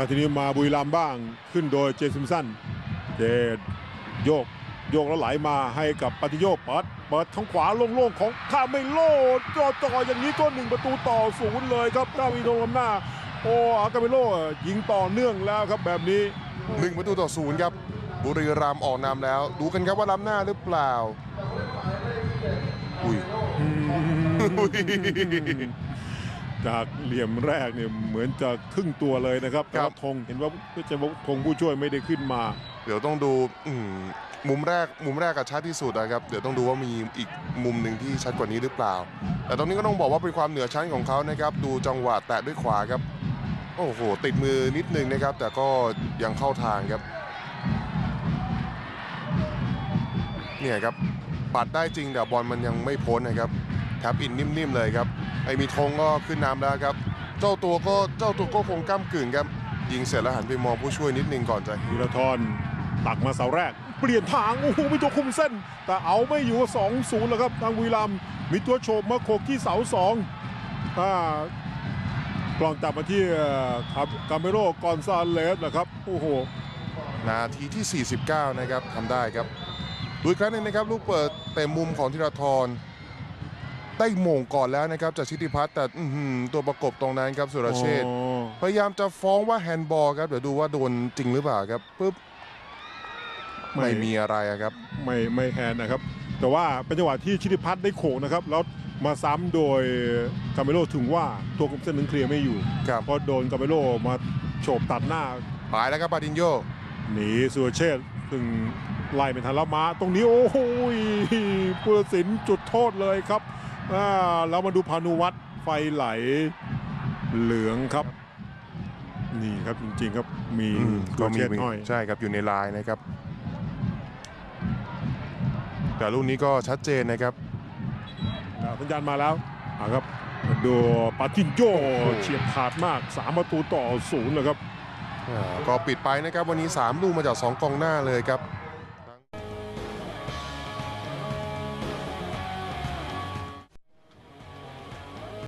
ครับทีนี้มาบุรีรัมย์บ้างขึ้นโดยเจซิมสันเจโยกโยกแล้วไหลมาให้กับปฏิโยกเปิดเปิดทางขวาโล่งๆของคาเมโลจ่อจ่ออย่างนี้ก็หนึ่งประตูต่อศูนย์เลยครับก้าวีโดนลำหน้า โอ้อากาเมโลยิงต่อเนื่องแล้วครับแบบนี้หนึ่งประตูต่อศูนย์ครับบุรีรัมย์ออกนำแล้ว ดูกันครับว่าล้ำหน้าหรือเปล่า อุ้ยอุ้ย จากเหลี่ยมแรกเนี่ยเหมือนจะครึ่งตัวเลยนะครับคแต่รับว่าธงเห็นว่าจะธงผู้ช่วยไม่ได้ขึ้นมา เดี๋ยวต้องดูอืมมุมแรกมุมแรกกับชัดที่สุดนะครับเดี๋ยวต้องดูว่ามีอีกมุมหนึ่งที่ชัดกว่านี้หรือเปล่า แต่ตรงนี้ก็ต้องบอกว่าเป็นความเหนือชั้นของเขานะครับดูจังหวะแตะด้วยขวาครับโอ้โห ติดมือนิดนึงนะครับ แต่ก็ยังเข้าทางครับเนี่ยครับปัดได้จริงแต่บอลมันยังไม่พ้นนะครับ แทบอินนิ่มๆเลยครับไอ้มีธงก็ขึ้นนำแล้วครับ เจ้าตัวก็เจ้าตัวก็คงก้ากึ่งครับ ยิงเสร็จแล้วหันไปมองผู้ช่วยนิดนึงก่อนจะธีรทรตักมาเสาแรก เปลี่ยนทางโอ้โหมีตัวคุมเส้น แต่เอาไม่อยู่2อศูนย์แล้วครับทางบุรีรัมย์มีตัวโฉบมาโขกที่เสาสองอ่ากลองจับมาที่ครับกาเมโรกอนซาเลสนะครับโอ้โหนาทีที่ 49 นะครับทำได้ครับดูอีกครั้งหนึงนะครับ ลูกเปิดเต็มมุมของธีรทร ได้โมงก่อนแล้วนะครับจากชิติพัฒน์แต่อื้อหือตัวประกบตรงนั้นครับสุรเชษฐ์อ๋อพยายามจะฟ้องว่าแฮนด์บอลครับเดี๋ยวดูว่าโดนจริงหรือเปล่าครับปุ๊บไม่มีอะไรอะครับ ไม่ไม่แฮนด์นะครับ แต่ว่าเป็นจังหวะที่ชิติพัฒน์ได้โขกนะครับ แล้วมาซ้ำโดยกาเมโรถึงว่าตัวคุมเส้นนั้นเคลียร์ไม่อยู่ครับ เพราะโดนกาเมโรมาโฉบตัดหน้าปลายแล้วครับบาดินโย หนีสุรเชษฐ์ถึงไล่เป็นทันแล้วมา ตรงนี้โอ้โหผู้ตัดสินจุดโทษเลยครับ อ่าแล้วมาดูพานุวัตรไฟไหลเหลืองครับ นี่ครับจริงๆครับมีอืมก็ก็มีเช็ดห้อยใช่ครับอยู่ในลายนะครับ แต่ลูกนี้ก็ชัดเจนนะครับ อ่าสัญญาณมาแล้วอ่าครับมาดูปาตินโยเฉียบขาดมาก3ประตูต่อศูนย์เลยครับ อ่าก็ปิดไปนะครับวันนี้ 3 ลูกมาจาก 2กองหน้าเลยครับ